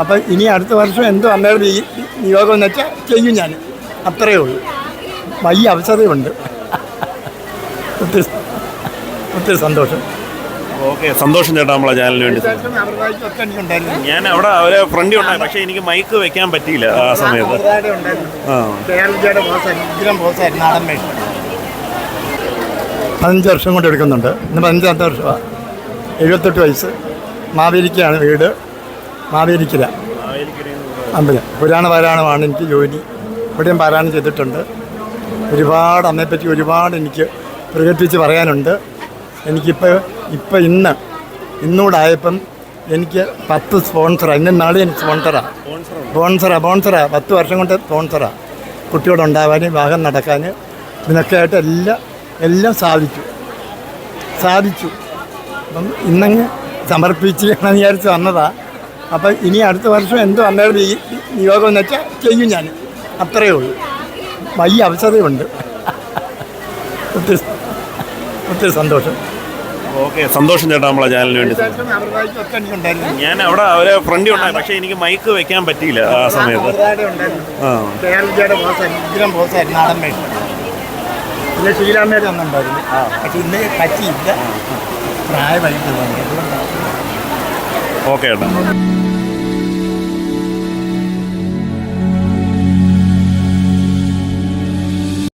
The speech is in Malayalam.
അപ്പം ഇനി അടുത്ത വർഷം എന്തോ അമ്മയുടെ നിയോഗം എന്ന് വെച്ചാൽ ചെയ്യും ഞാൻ അത്രയേ ഉള്ളൂ. വലിയ അവസരമുണ്ട്. ഒത്തിരി ഒത്തിരി സന്തോഷം. ഓക്കെ സന്തോഷം ചേട്ടാ നമ്മളെ ചാനലിന് വേണ്ടി. ഞാൻ അവിടെ അവരെ ഫ്രണ്ട് ഉണ്ടായി പക്ഷേ എനിക്ക് മൈക്ക് വെക്കാൻ പറ്റിയില്ല ആ സമയത്ത്. പതിനഞ്ച് വർഷം കൊണ്ട് എടുക്കുന്നുണ്ട്. ഇന്ന് പതിനഞ്ചാമത്തെ വർഷമാണ് എഴുപത്തെട്ട് വയസ്സ്. മാവേലിക്കാണ് വീട്. മാവേലിക്കര. അമ്പലം. പുരാണ പാരായണമാണ് എനിക്ക് ജോലി. ഇവിടെയും പാരായണം ചെയ്തിട്ടുണ്ട്. ഒരുപാട് അമ്മയെപ്പറ്റി ഒരുപാട് എനിക്ക് പ്രകടിപ്പിച്ച് പറയാനുണ്ട്. എനിക്കിപ്പോൾ ഇപ്പം ഇന്ന് ഇന്നൂടായപ്പം എനിക്ക് പത്ത് സ്പോൺസറാണ് ഇന്നും നാളെ എനിക്ക് സ്പോൺസറാണ് സ്പോൺസറാണ് സ്പോൺസറാണ് പത്ത് വർഷം കൊണ്ട് സ്പോൺസറാ. കുട്ടിയോടുണ്ടാവാൻ വിവാഹം നടക്കാൻ ഇതിനൊക്കെ ആയിട്ട് എല്ലാം എല്ലാം സാധിച്ചു. സാധിച്ചു. അപ്പം ഇന്നങ്ങ് സമർപ്പിച്ച് എന്ന് വിചാരിച്ച് വന്നതാ. അപ്പം ഇനി അടുത്ത വർഷം എന്തോ അമ്മയുടെ നിയോഗം എന്ന് വെച്ചാൽ ചെയ്യും ഞാൻ അത്രയേ ഉള്ളൂ. വലിയ അവസരമുണ്ട്. ഒത്തിരി ഒത്തിരി സന്തോഷം. ഓക്കെ സന്തോഷം ചേട്ടാ നമ്മളെ ചാനലിന് വേണ്ടി. ഞാൻ അവിടെ അവരെ ഫ്രണ്ട് ഉണ്ടായി പക്ഷേ എനിക്ക് മൈക്ക് വെക്കാൻ പറ്റിയില്ല ആ സമയത്ത്. ശ്രീരാമേ പിന്നെ ശ്രീരാമേടെ ഒന്നുണ്ടായിരുന്നു പക്ഷെ ഇന്ന് പറ്റിയില്ല. പ്രായമായിട്ട് ഓക്കെ ചേട്ടാ.